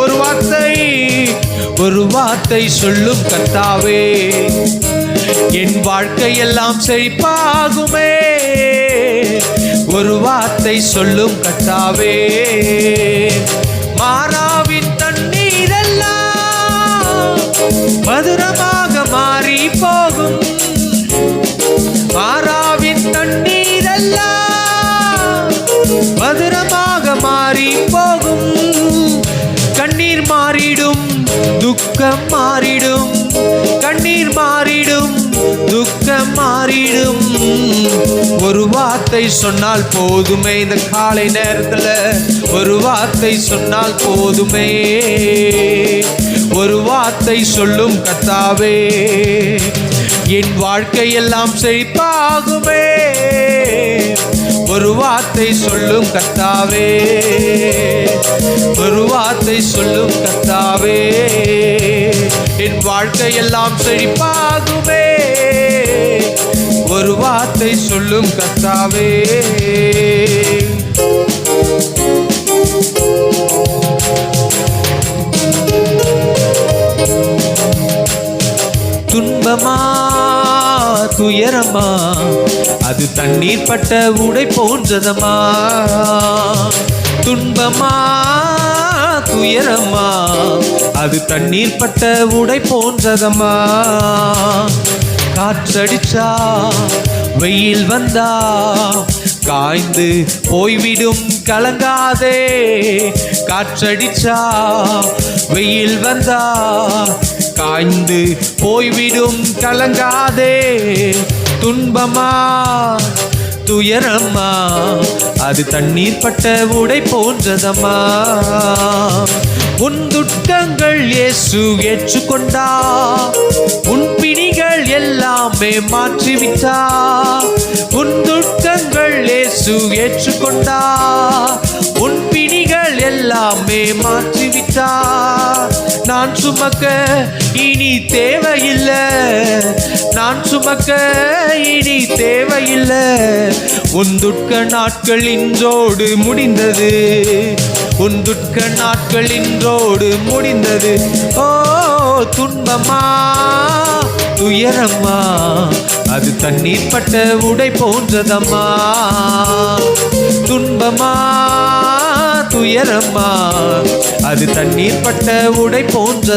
ஒரு வார்த்தை ஒரு வார்த்தை சொல்லும் கத்தாவே. என் வாழ்க்கையெல்லாம் செழிப்பாகுமே. ஒரு வார்த்தை சொல்லும் கத்தாவே. மாறா துக்கம் மாறிடும் கண்ணீர் மாறிடும் துக்கம் மாறிடும். ஒரு வார்த்தை சொன்னால் போதுமே இந்த காலை நேரத்துல. ஒரு வார்த்தை சொன்னால் போதுமே. ஒரு வார்த்தை சொல்லும் கத்தாவே என் வாழ்க்கையெல்லாம் செழிப்பாகுமே. ஒரு வார்த்தை சொல்லும் கத்தாவே ஒரு வார்த்தை சொல்லும் கத்தாவே என் வாழ்க்கையெல்லாம் செழிப்பாகுமே. ஒரு வார்த்தை சொல்லும் கத்தாவே துன்பமா துயரமா? அது தண்ணீர் பட்ட உடை போன்றதமா துன்பமா? துயரமா? அது தண்ணீர் பட்ட உடை போன்றதமா காற்றடிச்சா வெயில் வந்தா காய்ந்து போய்விடும் கலங்காதே. காற்றடிச்சா வெயில் வந்தா காய்ந்து போய்விடும் கலங்காதே. துன்பமா? துயரம்மா அது தண்ணீர் பட்ட உடை போன்றதம்மா. உன் துக்கங்கள் இயேசு ஏற்றுக்கொண்டா. உன் பிணிகள் எல்லாமே மாற்றிவிட்டா. உன் துக்கங்கள் இயேசு ஏற்றுக்கொண்டா. உன் பிணிகள் எல்லாமே மாற்றிவிட்டா. நான் சுமக்க இனி தேவையில்லை. நான் சுமக்க இனி தேவையில்லை. உந்துட்க துக்க நாட்கள் இன்றோடு முடிந்தது. உந்துட்க நாட்கள் இன்றோடு முடிந்தது. ஓ துன்பமா? துயரம்மா அது தண்ணீர் பட்ட உடை போன்றதம்மா? துன்பமா? துயரம்மா அது தண்ணீர் பட்ட உடை போன்ற